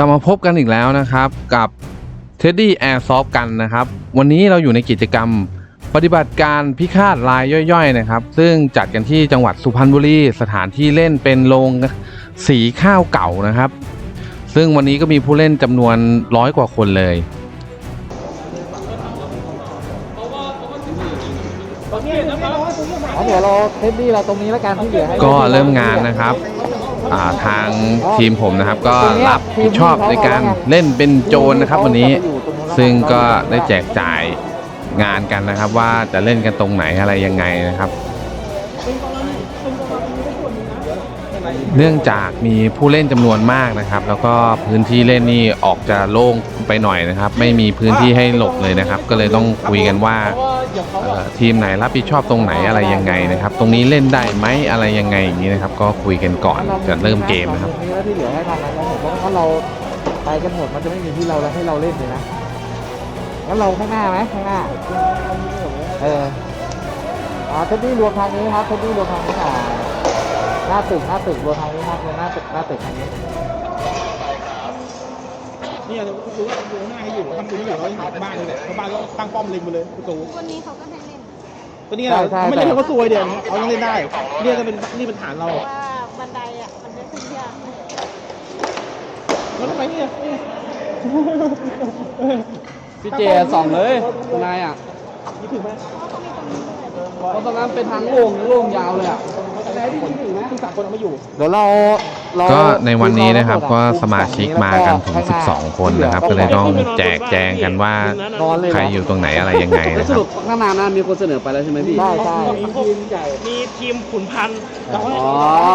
ลับมาพบกันอีกแล้วนะครับ กับ Teddy Airsoft กันนะครับ วันนี้เราอยู่ในกิจกรรมปฏิบัติการพิฆาตลายย่อยๆนะครับ ซึ่งจัดกันที่จังหวัดสุพรรณบุรีสถานที่เล่นเป็นโรงสีข้าวเก่านะครับ ซึ่งวันนี้ก็มีผู้เล่นจำนวนร้อยกว่าคนเลยเดี๋ยวเราเทสดี้เราตรงนี้แล้วกันที่เหลือให้ก็เริ่มงานนะครับอ่า ทางทีมผมนะครับ ก็รับผิดชอบในการเล่นเป็นโจรนะครับวันนี้ ซึ่งก็ได้แจกจ่ายงานกันนะครับ ว่าจะเล่นกันตรงไหนอะไรยังไงนะครับ เนื่องจากมีผู้เล่นจำนวนมากนะครับ แล้วก็พื้นที่เล่นนี่ออกจะโล่งไปหน่อยนะครับ ไม่มีพื้นที่ให้หลบเลยนะครับ ก็เลยต้องคุยกันว่าทีมไหนรับผิดชอบตรงไหนอะไรยังไงนะครับ ตรงนี้เล่นได้ไหมอะไรยังไงอย่างนี้นะครับ ก็คุยกันก่อนจะเริ่มเกมนะครับตรงนี้แล้วที่เหลือให้ทางนั้นผมเพราะถ้าเราไปกันหมดมันจะไม่มีที่เราแล้วให้เราเล่นเลยนะงั้นเราข้างหน้าไหมข้างหน้าเอออ่าเทดดี้รวมทางนี้ครับเทดดี้รวมทางนี้อ่า หน้าตึกหน้าตึกรวมทางนี้ครับรวมหน้าตึกหน้าตึกทางนี้นี่เราดูว่าดูหน้าให้อยู่ทำดูไม่อยู่เขาบ้านเลยแหละเขาบ้านก็ตั้งป้อมเล็งไปเลยประตูวันนี้เขาก็ให้เล่นตัวนี้เราไม่เล่นเขาก็ซวยเดียวเขาต้องเล่นได้เนี่ยก็เป็นนี่เป็นฐานเราเพราะว่าบันไดอะมันจะขึ้นยากแล้วทำไมเนี่ยพี่เจส่องเลยตรงนายอะนี่ถึงไหมเพราะตรงนั้นเป็นทางโล่งโล่งยาวเลยอะทุกสามคน เอาไม่อยู่เดี๋ยวเราเราก็ในวันนี้นะครับก็สมาชิกมากันถึง 12 คนนะครับ ก็เลยต้องแจกแจงกันว่านอนเลยเหใครรอยู่ตรงไหนอะไรยังไงแล้วนะสครับรุปข้างหน้านั้นมีคนเสนอไปแล้วใช่ไหมพี่ได้ใช่มีทีมใหญ่มีทีมขุนพันธ์เราให้อ๋อ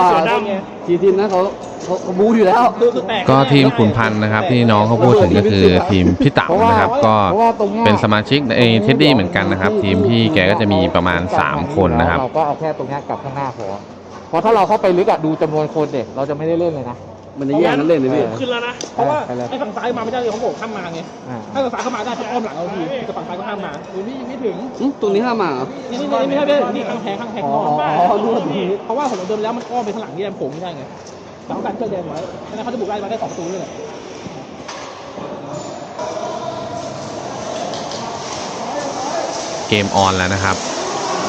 เสือดำไงทีทีมนั้นเขาเขาเขาบูอยู่แล้วคือคือแตกก็ทีมขุนพันธ์นะครับที่น้องเขาพูดถึงก็คือทีมพี่เต๋านะครับ ก็เพราะว่าตรงเนี้ยเป็นสมาชิกในเท็ดดี้เหมือนกันนะครับ ทีมพี่แกก็จะมีประมาณ 3 คนนะครับเราก็เอาแค่ตรงเนี้ยกลับข้างหน้าพอ เพราะถ้าเราเข้าไปลึกอะดูจำนวนคนเด็กเราจะไม่ได้เล่นเลยนะ มันจะแย่งกันเล่นเลยพี่ขึ้นแล้วนะ เพราะว่าไปเลยไอ้ฝั่งซ้ายมาไม่ได้เลยเขาบอกข้ามมาไง อ่า ถ้าฝั่งซ้ายเข้ามาได้เขาอ้อมหลังเราทีแต่ฝั่งซ้ายก็ข้ามมาหรือนี่ยังไม่ถึงอืมตรงนี้ห้ามมาเหรอ นี่นี่นี่ไม่ใช่ไม่ใช่นี่ข้างแพงข้างแพงอ๋นออนบ้าอ๋อรู้ว่าตรงนี้เพราะว่าผมเดินแล้วมันอ้อมไปข้างหลังนี่แดนผมไม่ได้ไงสองการเจอแดนไว้ฉะนั้นเขาจะบุกได้มาได้สองประตูเลยแหละเกมออนแล้วนะครับ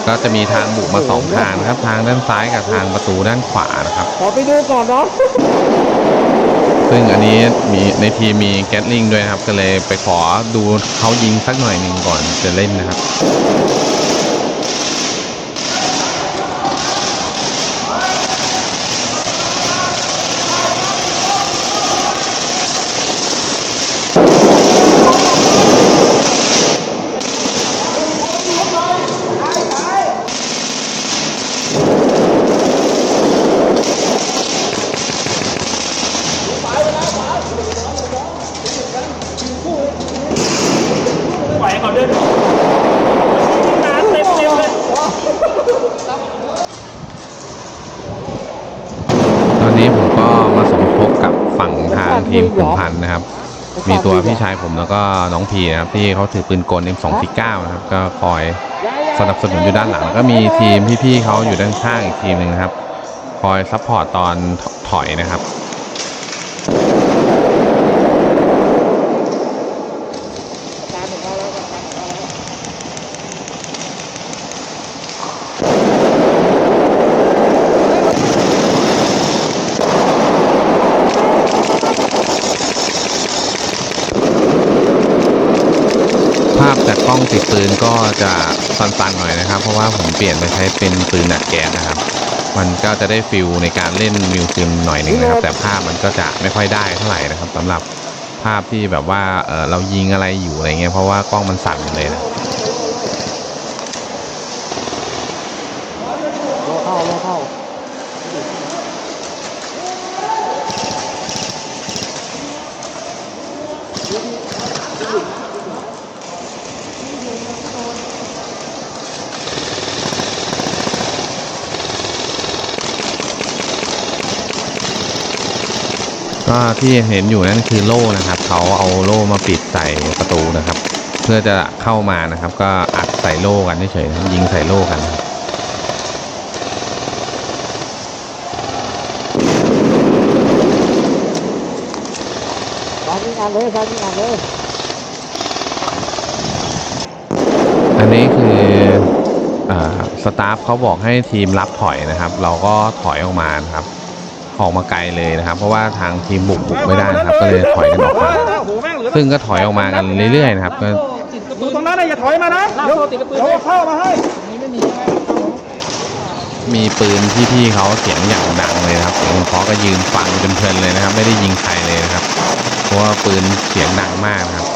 ก็จะมีทางบุกมาสองทางนะครับ ทางด้านซ้ายกับทางประตูด้านขวานะครับขอไปดูก่อนเนาะซึ่งอันนี้มีในทีมมีแกตลิงด้วยนะครับ ก็เลยไปขอดูเขายิงสักหน่อยหนึ่งก่อนจะเล่นนะครับ ปล่อยให้เขาเดินนานเต็มเต็มเลย ตอ นนี้ผมก็มาสมทบกับฝั่งทางทีมขุนพันธ์นะครับ มีตัวพี่ชายผมแล้วก็น้องพีนะครับที่เขาถือปืนกล M249 นะครับ ก็คอยสนับสนุนอยู่ด้านหลังแล้วก็มีทีมพี่ๆเขาอยู่ด้านข้างอีกทีมหนึ่งนะครับ คอยซัพพอร์ตตอนถอยนะครับ ภาพจากกล้ องติดปืนก็จะสั่นๆหน่อยนะครับ เพราะว่าผมเปลี่ยนไปใช้เป็นปืนอัดแก๊สนะครับ มันก็จะได้ฟิลในการเล่นมิวซิมหน่อยหนึ่งนะครับ แต่ภาพมันก็จะไม่ค่อยได้เท่าไหร่นะครับสำหรับภาพที่แบบว่าเออเรายิงอะไรอยู่อะไรเงี้ยเพราะว่ากล้องมันสั่นเลยนะ โลเข้าโลเข้า ก็ที่เห็นอยู่นั่นคือโล่นะครับเขาเอาโล่มาปิดใส่ประตูนะครับ เพื่อจะเข้ามานะครับ ก็อัดใส่โล่กันเฉยๆนะครับยิงใส่โล่กันนะครับเานเลยซ้ายยิงงานเลยอันนี้คืออาสตาฟเขาบอกให้ทีมรับถอยนะครับ เราก็ถอยออกมานะครับ ออกมาไกลเลยนะครับ เพราะว่าทางทีมบุกบุกไม่ได้นะครับ ก็เลยถอยกันออกมาโอ้โหแม่งเหลือซึ่งก็ถอยออกมากันเรื่อยๆนะครับก็ดูตรงนั้นนะอย่าถอยมานะเดี๋ยวเดี๋ยวเข้ามาให้มีปืนที่พี่เขาเสียงอย่างดังเลยนะครับเสียงเพราะก็ยืนฟังจนเพลินเลยนะครับ ไม่ได้ยิงใครเลยนะครับ เพราะว่าปืนเสียงดังมากนะครับ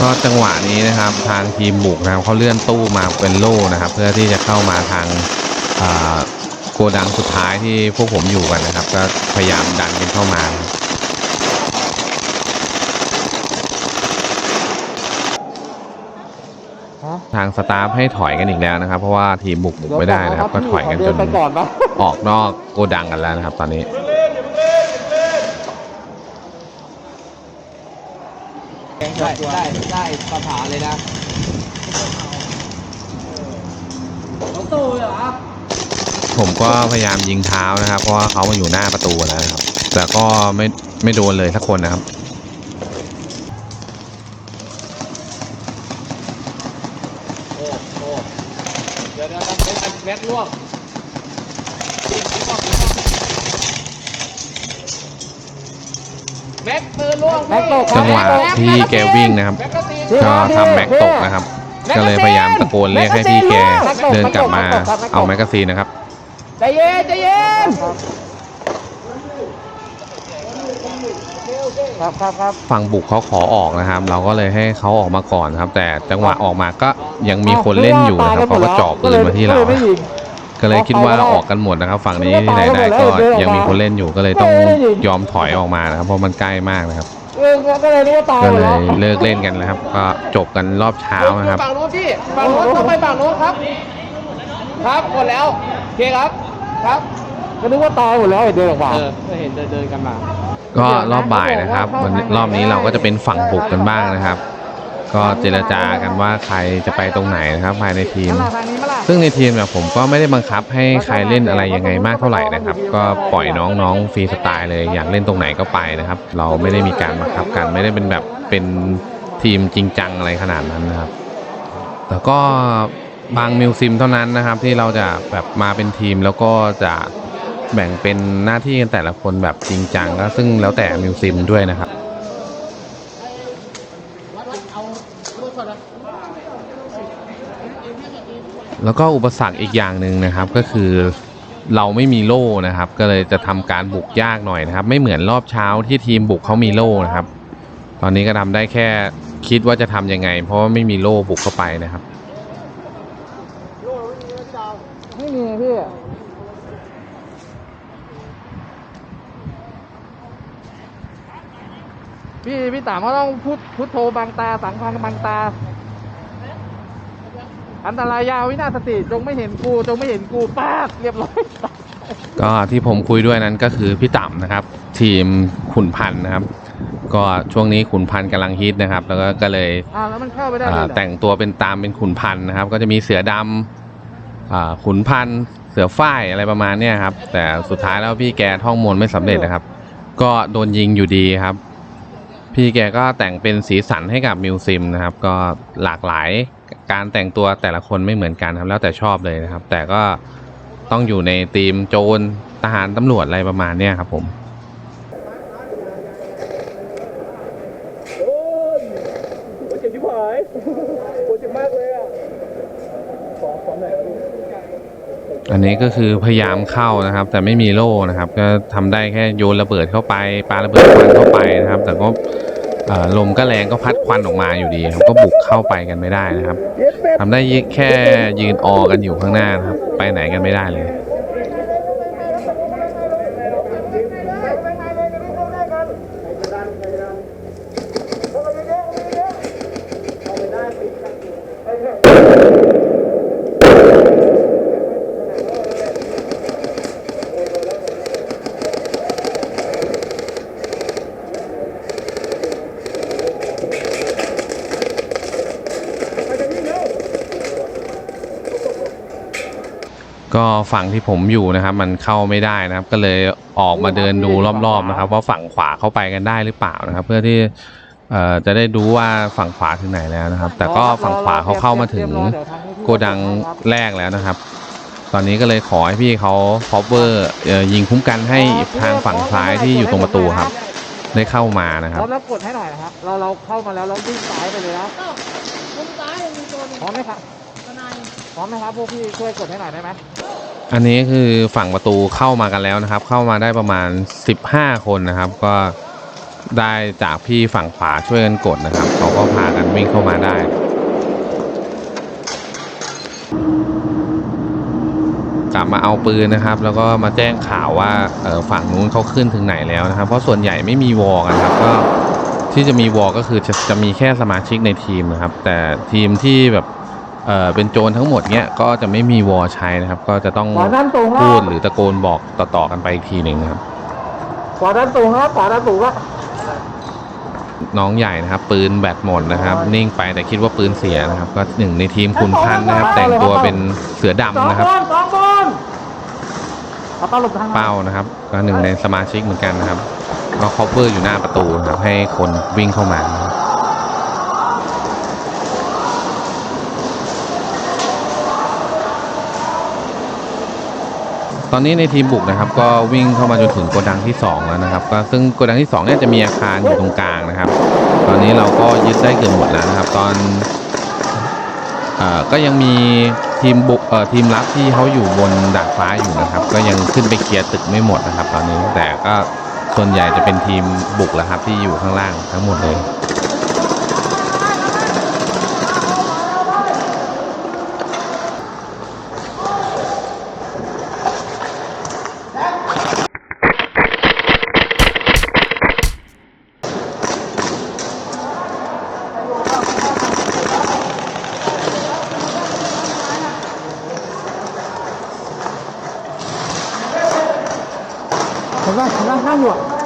ก็จังหวะนี้นะครับทางทีมบุกนะครับเขาเลื่อนตู้มาเป็นโล่นะครับ เพื่อที่จะเข้ามาทางอ่าโกดังสุดท้ายที่พวกผมอยู่กันนะครับ ก็พยายามดันกันเข้ามานะครับฮะทางสตาฟให้ถอยกันอีกแล้วนะครับ เพราะว่าทีมบุกบุกไม่ได้นะครับ ก็ถอยกันจเดินไปก่อนปะออกนอกโกดังกันแล้วนะครับ ตอนนี้ ได้ได้ได้คาถาเลยนะรถตู้เหรอผมก็พยายามยิงเท้านะครับ เพราะว่าเขามาอยู่หน้าประตูแล้วนะครับ แต่ก็ไม่ไม่โดนเลยสักคนนะครับ โอ้โหเดี๋ยวเดี๋ยวเดี๋ยวแม็กลวกแม็กปืนลวก แม็กตก จังหวะที่แกวิ่งนะครับแม็กกาซีนก็ทำแม็กตกนะครับ ก็เลยพยายามตะโกนเรียกให้พี่แกเดินกลับมาเอาแมกกาซีนนะครับใจเย็นใจเย็นครับครับครับฝั่งบุกเขาขอออกนะครับ เราก็เลยให้เขาออกมาก่อนครับ แต่จังหวะออกมาก็ยังมีคนเล่นอยู่นะครับเขาก็จ่อปืนมาที่เรา ก็ลยไม่ยิงก็เลยคิดว่าออกกันหมดนะครับ ฝั่งนี้ที่ไหนได้ก็ยังมีคนเล่นอยู่ก็เลยต้องยอมถอยออกมานะครับ เพราะมันใกล้มากนะครับเออก็เลยรู้ว่าตายก็หมดเลแล้วยเลิกเล่นกันแล้วครับ ก็จบกันรอบเช้านะครับฝั่งโน้นพี่ฝั่งโน้นต้องไปฝั่งโน้นครับ ครับหมดแล้วโอเคครับครับก็นึกว่าตายหมดแล้วไอ้เดินออกมาเออเห็นเดินเดินกันมา ก็รอบบ่ายนะครับวันนี้รอบนี้เราก็จะเป็นฝั่งบุกกันบ้างนะครับ ก็เจรจากันว่าใครจะไปตรงไหนนะครับภายในทีมมาทางนี้มาล่ะซึ่งในทีมเนี่ยผมก็ไม่ได้บังคับให้ใครเล่นอะไรยังไงมากเท่าไหร่นะครับ ก็ปล่อยน้องๆฟรีสไตล์เลยอยากเล่นตรงไหนก็ไปนะครับ เราไม่ได้มีการบังคับกันไม่ได้เป็นแบบเป็นทีมจริงจังอะไรขนาดนั้นนะครับ แต่ก็บางมิวซิมเท่านั้นนะครับ ที่เราจะแบบมาเป็นทีมแล้วก็จะแบ่งเป็นหน้าที่กันแต่ละคนแบบจริงจังก็ซึ่งแล้วแต่มิวซิมด้วยนะครับ แล้วก็อุปสรรคอีกอย่างหนึ่งนะครับก็คือเราไม่มีโล่นะครับ ก็เลยจะทำการบุกยากหน่อยนะครับ ไม่เหมือนรอบเช้าที่ทีมบุกเขามีโล่นะครับ ตอนนี้ก็ทำได้แค่คิดว่าจะทำยังไง เพราะว่าไม่มีโล่บุกเข้าไปนะครับไม่มีพี่พี่พี่ตามเขาต้องพุทพุทโธบังตาสังฆังบังตา อันตรายยาววินาศสติจงไม่เห็นกูจงไม่เห็นกูป้าดเรียบร้อยก็ที่ผมคุยด้วยนั้นก็คือพี่ต่ำนะครับ ทีมขุนพันธ์นะครับ ก็ช่วงนี้ขุนพันธ์กำลังฮิตนะครับ แล้วก็ก็เลยอ่าแล้วมันเข้าไปได้อ่าเลยเหรอแต่งตัวเป็นตามเป็นขุนพันธ์นะครับ ก็จะมีเสือดำอ่าขุนพันธ์เสือฝ้ายอะไรประมาณเนี้ยครับ แต่สุดท้ายแล้วพี่แกท่องมนต์ไม่สำเร็จนะครับ ก็โดนยิงอยู่ดีครับ พี่แกก็แต่งเป็นสีสันให้กับมิวซิมนะครับ ก็หลากหลาย การแต่งตัวแต่ละคนไม่เหมือนกันครับแล้วแต่ชอบเลยนะครับ แต่ก็ต้องอยู่ในทีมโจรทหารตำรวจอะไรประมาณเนี้ยครับผมเจ็บที่ผายโอ้เจ็บมากเลยอะขอขอหน่อยอันนี้ก็คือพยายามเข้านะครับ แต่ไม่มีโล่นะครับ ก็ทำได้แค่โยนระเบิดเข้าไปปาระเบิดควันเข้าไปนะครับ แต่ก็เอ่อ ลมก็แรงก็พัดควันออกมาอยู่ดีครับก็บุกเข้าไปกันไม่ได้นะครับทำได้แค่ยืนออกันอยู่ข้างหน้านะครับ ไปไหนกันไม่ได้เลย กก็ฝั่งที่ผมอยู่นะครับ มันเข้าไม่ได้นะครับ ก็เลยออกมาเดินดูรอบๆนะครับ ว่าฝั่งขวาเข้าไปกันได้หรือเปล่านะครับ เพื่อที่เอ่อจะได้ดูว่าฝั่งขวาถึงไหนแล้วนะครับ แต่ก็ฝั่งขวาเขาเข้ามาถึงโกดังแรกแล้วนะครับ ตอนนี้ก็เลยขอให้พี่เขา cover เอ่อยิงคุ้มกันให้ทางฝั่งซ้ายที่อยู่ตรงประตูครับ ได้เข้ามานะคพรับร้อมแล้วกดให้หน่อยนะครับเราเราเข้ามาแล้วเราวิ่งซ้ายไปเลยนะก็มุมซ้ายมีตัวหนึงพร้อมไหมครับทนายพร้อมไหมครับพวกพี่ช่วยกดให้หน่อยได้ไหม อันนี้คือฝั่งประตูเข้ามากันแล้วนะครับ เข้ามาได้ประมาณ 15 คนนะครับ ก็ได้จากพี่ฝั่งขวาช่วยกันกดนะครับเขาก็พากันวิ่งเข้ามาได้กลับมาเอาปืนนะครับ แล้วก็มาแจ้งข่าวว่าฝั่งนู้นเขาขึ้นถึงไหนแล้วนะครับ เพราะส่วนใหญ่ไม่มีวอลกันครับก็ที่จะมีวอลก็คือจะจะมีแค่สมาชิกในทีมนะครับ แต่ทีมที่แบบ เอ่อเป็นโจรทั้งหมดเนี้ยก็จะไม่มีวอลใช้นะครับ ก็จะต้องขวาด้านสูงคพูรัดบหรือตะโกนบอกต่อๆกันไปอีกทีหนึ่งนะครับ ขวาด้านสูงครับขวาด้านสูงครับ น้องใหญ่นะครับ ปืนแบตหมดนะครับ นิ่งไปแต่คิดว่าปืนเสียนะครับ ก็หนึ่งในทีมคุณพันธ์นะครับ แต่งตัวเป็นเสือสองดำนะครับบอลสองบอลเอาเป้าหลบทางเป้านะครับ ก็หนึ่งในสมาชิกเหมือนกันนะครับก็คอ v เ r อยู่หน้าประตูนะครับให้คนวิ่งเข้ามานะครับ ตอนนี้ในทีมบุกนะครับ ก็วิ่งเข้ามาจนถึงโกดังที่ 2 แล้วนะครับ ก็ซึ่งโกดังที่2เนี่ยจะมีอาคารอยู่ตรงกลางนะครับ ตอนนี้เราก็ยึดได้เกือบหมดแล้วนะครับ ตอนอก็ยังมีทีมบุกเอ่อทีมรับที่เขาอยู่บนดาดฟ้าอยู่นะครับ ก็ยังขึ้นไปเคลียร์ตึกไม่หมดนะครับ ตอนนี้แต่ก็ส่วนใหญ่จะเป็นทีมบุกแล้วครับที่อยู่ข้างล่างทั้งหมดเลย เห็นไหมเห็นไหมนั่งอยู่อะ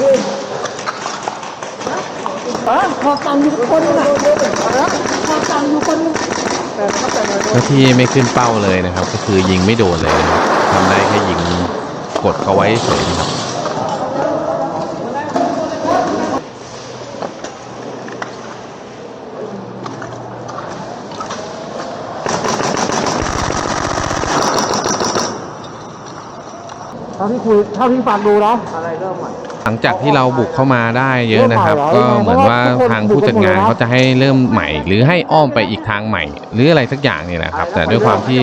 เอาเดี๋ยวละเดี๋ยวละเดี๋ยวละหน้าหน้าหน้าเสาหน้าเสาหน้าต่อหน้าเสาเออขอตังค์อยู่คนนึงอะขอตังค์อยู่คนนึงแล้วที่ไม่ขึ้นเป้าเลยนะครับ ก็คือยิงไม่โดนเลยนะครับทำได้แค่ยิงกดเขาไว้เฉยนะครับเท่าที่คุยเท่าที่ฟังดูนะอะไรเริ่มใหม่ หลังจากที่เราบุกเข้ามาได้เยอะนะครับ ก็เหมือนว่าทางผู้จัดงานเขาจะให้เริ่มใหม่ หรือให้อ้อมไปอีกทางใหม่ หรืออะไรสักอย่างนี่แหละครับ แต่ด้วยความที่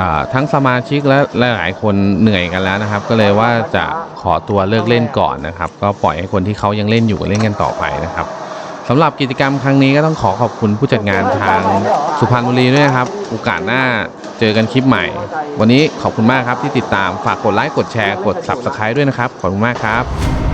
อ่าทั้งสมาชิกและหลาย ๆ คนเหนื่อยกันแล้วนะครับ ก็เลยว่าจะขอตัวเลิกเล่นก่อนนะครับ ก็ปล่อยให้คนที่เขายังเล่นอยู่เล่นกันต่อไปนะครับ สำหรับกิจกรรมครั้งนี้ก็ต้องขอขอบคุณผู้จัดงานทางสุพรรณบุรีด้วยนะครับ โอกาสหน้าเจอกันคลิปใหม่ วันนี้ขอบคุณมากครับที่ติดตามฝากกดไลค์กดแชร์กด subscribe ด้วยนะครับ ขอบคุณมากครับ